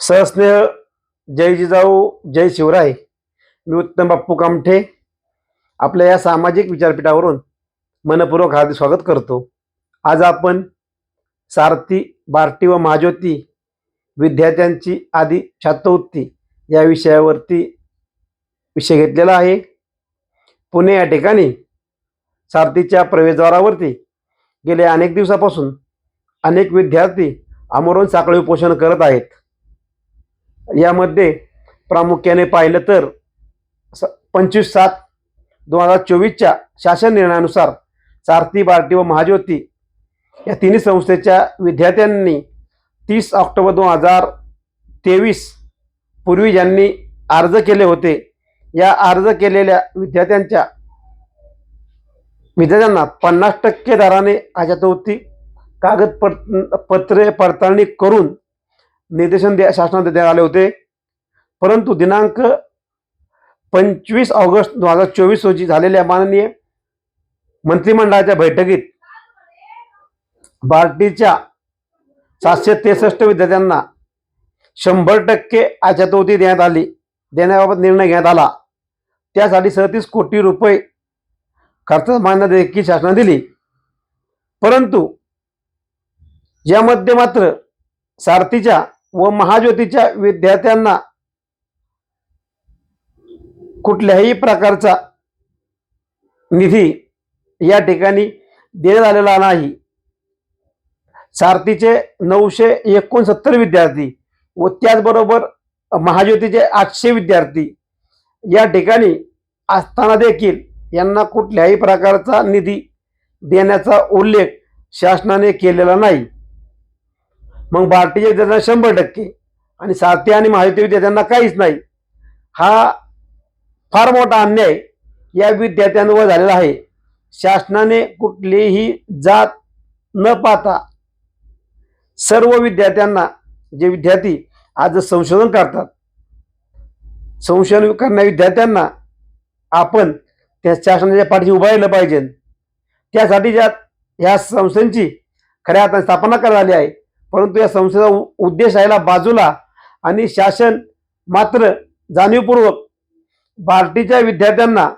सहस्नेह जय जिजाऊ जय शिवराय मी उत्तम बाप्पू कामठे आपल्या या सामाजिक विचारपीठावरून मनपूर्वक हार्दिक स्वागत करतो. आज आपण सारथी बार्टी व महाज्योती विद्यार्थ्यांची आदी छात्रवृत्ती या विषयावरती विषय घेतलेला आहे. पुणे या ठिकाणी सारथीच्या प्रवेशद्वारावरती गेल्या अनेक दिवसापासून अनेक विद्यार्थी आमरण साखळी उपोषण करत आहेत. यामध्ये प्रामुख्याने पाहिलं तर स पंचवीस सात दोन हजार चोवीसच्या शासन निर्णयानुसार सारथी बार्टी व महाज्योती या तिन्ही संस्थेच्या विद्यार्थ्यांनी तीस ऑक्टोबर दोन हजार तेवीस पूर्वी ज्यांनी अर्ज केले होते या अर्ज केलेल्या विद्यार्थ्यांच्या विद्यार्थ्यांना पन्नास टक्के दराने अजातवृत्ती कागदपत्र पत्रे पडताळणी करून निर्देशन द्या शासनात देण्यात आले होते. परंतु दिनांक पंचवीस ऑगस्ट दोन हजार चोवीस रोजी झालेल्या माननीय मंत्रिमंडळाच्या बैठकीत बार्टीच्या सातशे त्रेसष्ट विद्यार्थ्यांना शंभर टक्के अजातवृत्ती देण्यात आली. देण्याबाबत निर्णय घेण्यात आला. त्यासाठी सदतीस कोटी रुपये खर्च मान्यता देखील शासनाने दिली. परंतु यामध्ये मात्र सारथीच्या व महाज्योतीच्या विद्यार्थ्यांना कुठल्याही प्रकारचा निधी या ठिकाणी देण्यात आलेला नाही. सारथीचे नऊशे एकोणसत्तर विद्यार्थी व त्याचबरोबर महाज्योतीचे आठशे विद्यार्थी या ठिकाणी असताना देखील यांना कुठल्याही प्रकारचा निधी देण्याचा उल्लेख शासनाने केलेला नाही. मग भारतीय विद्यार्थ्यांना शंभर टक्के. आणि साथी आणि महायुती विद्यार्थ्यांना काहीच नाही. हा फार मोठा अन्याय या विद्यार्थ्यांवर झालेला आहे. शासनाने कुठलीही जात न पाहता सर्व विद्यार्थ्यांना जे विद्यार्थी आज संशोधन करतात संशोधन करणाऱ्या विद्यार्थ्यांना आपण त्या शासनाच्या पाठीशी उभा राहिलं पाहिजे. त्यासाठी ज्या ह्या संस्थांची खऱ्या अर्थाने स्थापना करण्यात आली आहे. परंतु या संस्थेचा उद्देश राहिला बाजूला आणि शासन मात्र जाणीवपूर्वक बार्टीच्या विद्यार्थ्यांना